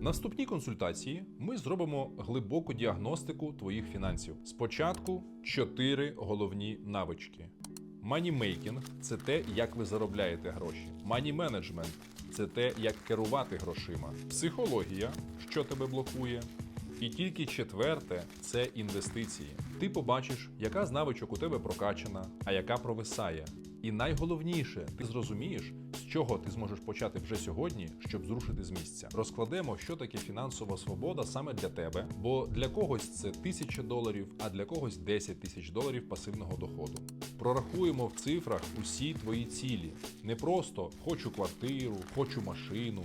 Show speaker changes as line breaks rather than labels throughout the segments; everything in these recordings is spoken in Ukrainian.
На вступній консультації ми зробимо глибоку діагностику твоїх фінансів. Спочатку чотири головні навички. Манімейкінг це те, як ви заробляєте гроші. Мані менеджмент це те, як керувати грошима. Психологія, що тебе блокує. І тільки четверте це інвестиції. Ти побачиш, яка з навичок у тебе прокачана, а яка провисає. І найголовніше, ти зрозумієш, з чого ти зможеш почати вже сьогодні, щоб зрушити з місця. Розкладемо, що таке фінансова свобода саме для тебе, бо для когось це тисяча доларів, а для когось 10 тисяч доларів пасивного доходу. Прорахуємо в цифрах усі твої цілі. Не просто хочу квартиру, хочу машину,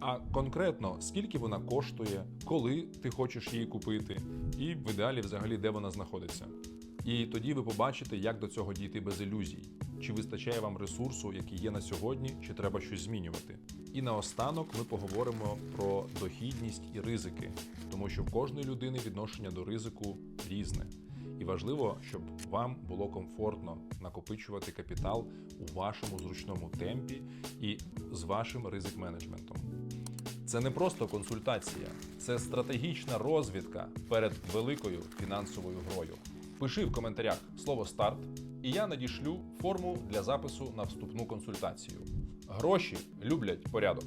а конкретно скільки вона коштує, коли ти хочеш її купити, і в ідеалі взагалі де вона знаходиться. І тоді ви побачите, як до цього дійти без ілюзій. Чи вистачає вам ресурсу, який є на сьогодні, чи треба щось змінювати. І наостанок ми поговоримо про дохідність і ризики, тому що в кожної людини відношення до ризику різне. І важливо, щоб вам було комфортно накопичувати капітал у вашому зручному темпі і з вашим ризик-менеджментом. Це не просто консультація, це стратегічна розвідка перед великою фінансовою грою. Пиши в коментарях слово старт, і я надішлю форму для запису на вступну консультацію. Гроші люблять порядок.